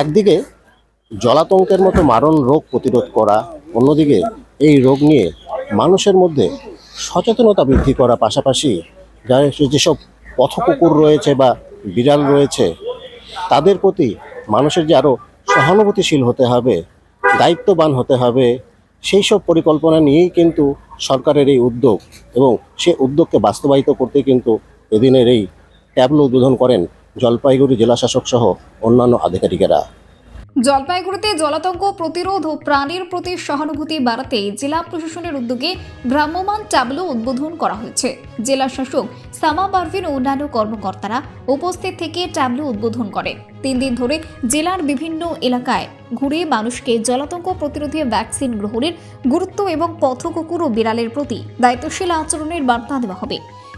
একদিকে জলাতঙ্কের মতো মারণ রোগ প্রতিরোধ করা, অন্যদিকে এই রোগ নিয়ে মানুষের মধ্যে সচেতনতা বৃদ্ধি করা পাশাপাশি যেসব পথকুকুর রয়েছে বা বিড়াল রয়েছে, তাদের প্রতি মানুষের যে আরও সহানুভূতিশীল হতে হবে, দায়িত্ববান হতে হবে, সেই সব পরিকল্পনা নিয়েই কিন্তু সরকারের এই উদ্যোগ এবং সে উদ্যোগকে বাস্তবায়িত করতে কিন্তু এদিনের এই ট্যাবলো উদ্বোধন করেন জলপাইগুড়ি জেলাশাসক সহ অন্যান্য আধিকারিকেরা। জলপাইগুড়িতে জলাতঙ্ক প্রতিরোধ ও প্রাণীর প্রতি সহানুভূতি বাড়াতে জেলা প্রশাসনের উদ্যোগে ভ্রাম্যমাণ ট্যাবলো উদ্বোধন করা হয়েছে। জেলা শাসক সামা পারভিন ও অন্যান্য কর্মকর্তারা উপস্থিত থেকে ট্যাবলো উদ্বোধন করে। তিন দিন ধরে জেলার বিভিন্ন এলাকায় ঘুরে মানুষকে জলাতঙ্ক প্রতিরোধে ভ্যাকসিন গ্রহণের গুরুত্ব এবং পথকুকুর ও বিড়ালের প্রতি দায়িত্বশীল আচরণের বার্তা দেওয়া হবে।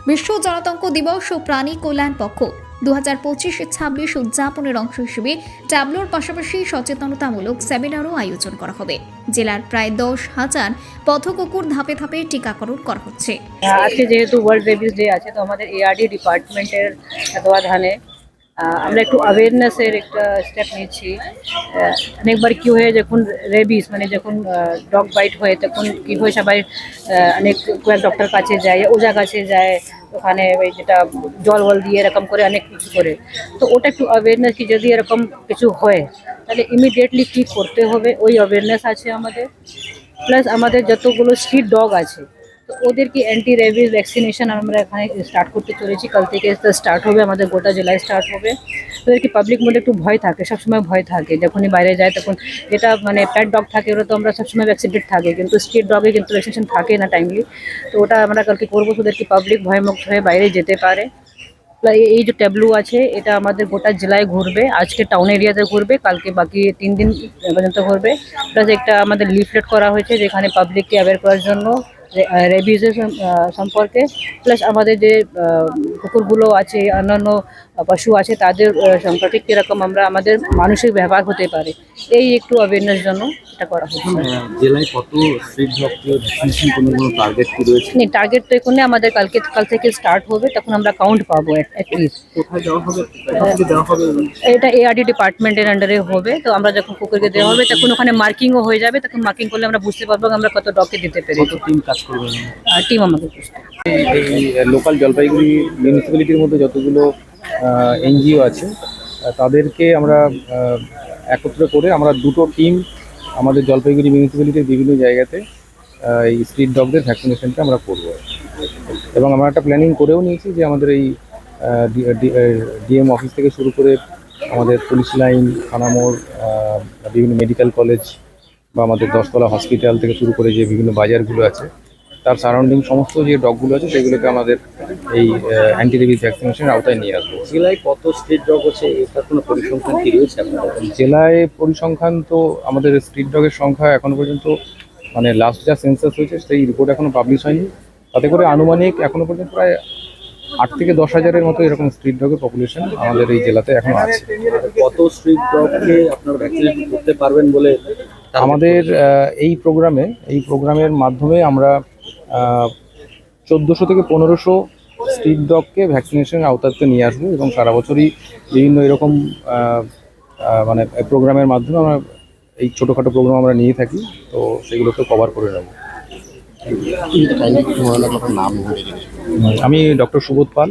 বিশ্ব জলাতঙ্ক দিবস ও প্রাণী কল্যাণ পক্ষ দু হাজার পঁচিশ ছাব্বিশ উদযাপনের অংশ হিসেবে ট্যাবলোর পাশাপাশি সচেতনতামূলক সেমিনারও আয়োজন করা হবে। জেলার প্রায় দশ হাজার পথকুকুর ধাপে ধাপে টিকাকরণ করা হচ্ছে। হ্যাঁ, আজকে যেহেতু ওয়ার্ল্ড রেবিস ডে আছে তো আমাদের এআরডি ডিপার্টমেন্টের তত্ত্বাবধানে আমরা একটু অ্যাওয়ারনেসের একটা স্টেপ আহ, অনেকবার কি হয়ে যখন রেবিস মানে যখন ডগ বাইট হয়ে তখন কি হয় সবাই অনেক কয়েক ডক্টর কাছে যায় ওজা কাছে যায় ওখানে ওই যেটা জল বল দিয়ে এরকম করে অনেক কিছু করে। তো ওটা একটু অ্যাওয়ারনেস কি যদি এরকম কিছু হয় তাহলে ইমিডিয়েটলি কি করতে হবে? ওই অ্যাওয়ারনেস আছে আমাদের। প্লাস আমাদের যতগুলো স্ট্রিট ডগ আছে তো ওদেরকে অ্যান্টি রেবিস ভ্যাকসিনেশন আমরা এখানে স্টার্ট করতে চলেছি। কাল থেকে স্টার্ট হবে, আমাদের গোটা জেলায় স্টার্ট হবে। তো এদেরকে পাবলিক মধ্যে একটু ভয় থাকে, সবসময় ভয় থাকে। যখনই বাইরে যায় তখন যেটা মানে প্যাট ডগ থাকে, ওরা তো আমরা সবসময় ভ্যাকসিনেটেড থাকে, কিন্তু স্ট্রিট ডগে কিন্তু ভ্যাকসিনেশন থাকে না টাইমলি তো ওটা আমরা কালকে করব ওদেরকে পাবলিক ভয়মুক্ত হয়ে বাইরে যেতে পারে। এই যে ট্যাবলু আছে, এটা আমাদের গোটা জেলায় ঘুরবে, আজকে টাউন এরিয়াতে ঘুরবে, কালকে বাকি তিন দিন পর্যন্ত ঘুরবে। প্লাস একটা আমাদের লিফলেট করা হয়েছে, যেখানে পাবলিককে অ্যাওয়ার করার জন্য। রেবিজের সম্পর্কে প্লাস আমাদের যে কুকুরগুলো আছে অন্যান্য পশু আছে তাদের আহ, সম্পর্কে কীরকম আমরা আমাদের মানুষের ব্যবহার হতে পারে এই একটু অ্যাওয়ারনেস জন্য এটা করা হচ্ছে। আহ, জেলায় কত টার্গেট কি রয়েছে? টার্গেট তো এখানে আমাদের কালকে কাল থেকে স্টার্ট হবে তখন আমরা কাউন্ট পাবো এটা এআরডি ডিপার্টমেন্টের আন্ডারে হবে তো আমরা যখন কুকুরকে দেওয়া হবে তখন ওখানে মার্কিংও হয়ে যাবে তখন মার্কিং করলে আমরা বুঝতে পারব আমরা কত ডগকে দিতে পেরেছি। টিম কাজ করবে? আর টিম আমাদের এই লোকাল জলপাইগুড়ি মিউনিসিপ্যালিটির মধ্যে যতগুলো এনজিও আছে। তাদেরকে আমরা একত্র করে আমরা দুটো টিম আমাদের জলপাইগুড়ি মিউনিসিপ্যালিটির বিভিন্ন জায়গাতে এই স্ট্রিট ডগদের ভ্যাকসিনেশনটা আমরা করব। এবং আমরা একটা প্ল্যানিং করেও নিয়েছি যে আমাদের এই ডিএম অফিস থেকে শুরু করে আমাদের পুলিশ লাইন থানামোড় বিভিন্ন মেডিকেল কলেজ বা আমাদের দশতলা হসপিটাল থেকে শুরু করে যে বিভিন্ন বাজারগুলো আছে তার সারাউন্ডিং সমস্ত যে ডগগুলো আছে সেগুলোকে আমাদের এই অ্যান্টি রেবিস ভ্যাকসিনেশনের আওতায় নিয়ে আসব। জেলায় কত স্ট্রিট ডগ আছে? এটার কোনো পরিসংখ্যান কি রয়েছে জেলায় পরিসংখ্যান তো আমাদের স্ট্রিট ডগের সংখ্যা এখনও পর্যন্ত মানে লাস্ট যা সেন্সাস হয়েছে সেই রিপোর্ট এখনও পাবলিশ হয়নি। তাতে করে আনুমানিক এখনও পর্যন্ত প্রায় আট থেকে দশ হাজারের মতো এরকম স্ট্রিট ডগের পপুলেশন আমাদের এই জেলাতে এখন আছে। কত স্ট্রিট ডগকে আপনারা ভ্যাকসিনেশন করতে পারবেন বলে আমাদের এই প্রোগ্রামে এই প্রোগ্রামের মাধ্যমে আমরা চোদ্দোশো থেকে পনেরোশো স্ট্রিট ডগকে ভ্যাকসিনেশনের আওতাতে নিয়ে আসব এবং সারা বছরই বিভিন্ন এরকম মানে প্রোগ্রামের মাধ্যমে আমরা এই ছোটোখাটো প্রোগ্রাম আমরা নিয়ে থাকি তো সেগুলোকে কভার করে নেব। আমি doctor Subodh Pal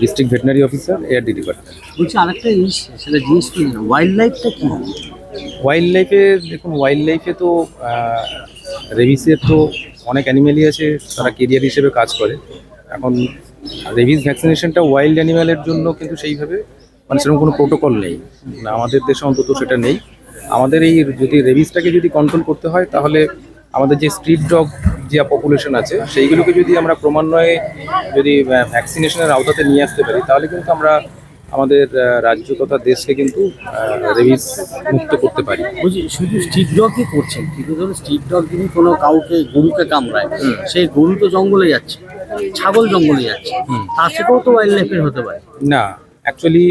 district veterinary officer ARD department বলছি আরেকটা জিনিস সেটা জিনিস কি? ওয়াইল্ড লাইফটা কি? ওয়াইল্ড লাইফে দেখুন ওয়াইল্ড লাইফে তো রেবিসের তো অনেক অ্যানিমেলই আছে তারা কেরিয়ার হিসেবে কাজ করে। এখন রেবিস ভ্যাকসিনেশনটা ওয়াইল্ড অ্যানিম্যালের জন্য কিন্তু সেইভাবে মানে সেরকম কোনো প্রোটোকল নেই। না, আমাদের দেশে অন্তত সেটা নেই। আমাদের এই যদি রেবিসটাকে যদি কন্ট্রোল করতে হয় তাহলে আমাদের যে স্ট্রিট ডগ যে পপুলেশন আছে সেইগুলোকে যদি আমরা ক্রমান্বয়ে যদি ভ্যাকসিনেশনের আওতাতে নিয়ে আসতে পারি তাহলে কিন্তু আমরা আমাদের রাজ্য তথা দেশকে কিন্তু রেবিস মুক্ত করতে পারি। বলছি শুধু স্ট্রিট ডগই করছেন কিন্তু ধরুন স্ট্রিট ডগ যদি কোনো কাউকে গরুকে কামড়ায় সেই গরু তো জঙ্গলে যাচ্ছে ছাগল জঙ্গলে যাচ্ছে তার থেকেও তো ওয়াইল্ড লাইফের হতে পারে। না অ্যাকচুয়ালি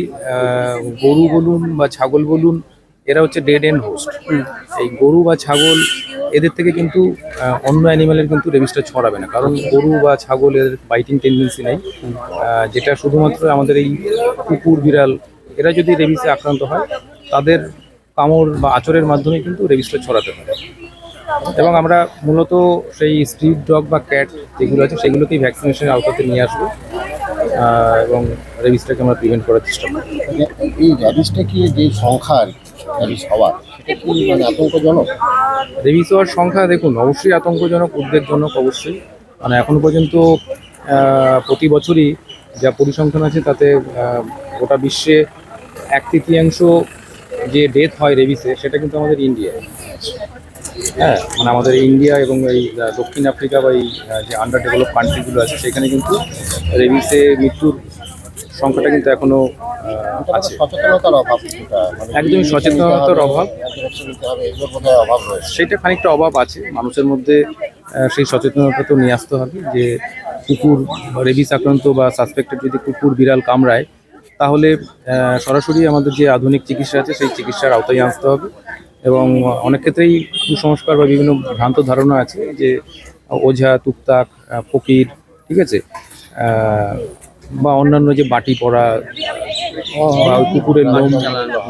গরু বলুন বা ছাগল বলুন এরা হচ্ছে ডেড এন্ড হোস্ট এই গরু বা ছাগল এদের থেকে কিন্তু অন্য অ্যানিমালের কিন্তু রেবিসটা ছড়াবে না। কারণ গরু বা ছাগল এর বাইটিং টেন্ডেন্সি নেই। যেটা শুধুমাত্র আমাদের এই কুকুর, বিড়াল, এরা যদি রেবিসে আক্রান্ত হয়, তাদের কামড় বা আচরের মাধ্যমে কিন্তু রেবিসটা ছড়াতে পারে। এবং আমরা মূলত সেই স্ট্রিট ডগ বা ক্যাট যেগুলো আছে, সেগুলোকেই ভ্যাকসিনেশনের আওতাতে নিয়ে আসব। এবং রেবিসটাকে আমরা প্রিভেন্ট করার চেষ্টা করি এই র্যাবিসটা কি যে সংখ্যা র্যাবিস হওয়ার সেটা কি মানে আতঙ্কজনক? রেবিস হওয়ার সংখ্যা দেখুন, অবশ্যই আতঙ্কজনক উদ্বেগজনক অবশ্যই। মানে এখনও পর্যন্ত প্রতি বছরই যা পরিসংখ্যান আছে তাতে গোটা বিশ্বে এক তৃতীয়াংশ যে ডেথ হয় রেবিসে সেটা কিন্তু আমাদের ইন্ডিয়ায় হ্যাঁ মানে আমাদের ইন্ডিয়া এবং এই দক্ষিণ আফ্রিকা বা এই যে আন্ডার ডেভেলপ কান্ট্রিগুলো আছে, সেখানে কিন্তু রেবিসে মৃত্যুর সংখ্যাটা কিন্তু এখনও আছে। সচেতনতার অভাব মানে একদমই সচেতনতার অভাব। সেটা খানিকটা অভাব আছে। মানুষের মধ্যে সেই সচেতনতা তো নিয়ে আসতে হবে যে কুকুর রেবিস আক্রান্ত বা সাসপেক্টেড যদি কুকুর বিড়াল কামড়ায় তাহলে সরাসরি আমাদের যে আধুনিক চিকিৎসা আছে সেই চিকিৎসার আওতায় আসতে হবে। এবং অনেক ক্ষেত্রেই কুসংস্কার বা বিভিন্ন ভ্রান্ত ধারণা আছে যে ওঝা তুকতাক ফকির ঠিক আছে? বা অন্যান্য যে বাটি পড়া বা কুকুরের লোম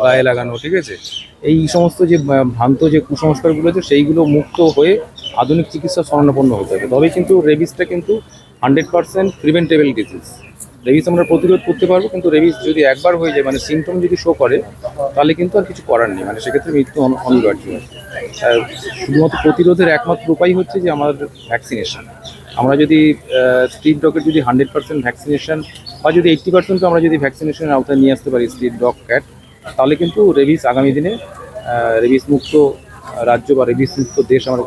গায়ে লাগানো ঠিক আছে? এই সমস্ত যে ভ্রান্ত যে কুসংস্কারগুলো আছে সেইগুলো মুক্ত হয়ে আধুনিক চিকিৎসা শরণাপন্ন হতে হবে। তবে কিন্তু রেবিসটা কিন্তু hundred percent preventable disease. Rabies আমরা প্রতিরোধ করতে পারব কিন্তু রেবিস যদি একবার হয়ে যায় মানে সিমটম যদি শো করে তাহলে কিন্তু আর কিছু করার নেই। মানে সেক্ষেত্রে মৃত্যু অন- অনিবার্য। শুধুমাত্র প্রতিরোধের একমাত্র উপায় হচ্ছে যে আমাদের ভ্যাকসিনেশন আমরা যদি স্ট্রিট ডগের যদি হান্ড্রেড পার্সেন্ট ভ্যাকসিনেশন বা যদি এইট্টি পার্সেন্টও আমরা যদি ভ্যাকসিনেশনের আওতায় নিয়ে আসতে পারি স্ট্রিট ডগ ক্যাট তাহলে কিন্তু রেবিস আগামী দিনে রেবিস মুক্ত রাজ্য বা রেবিস মুক্ত দেশ আমরা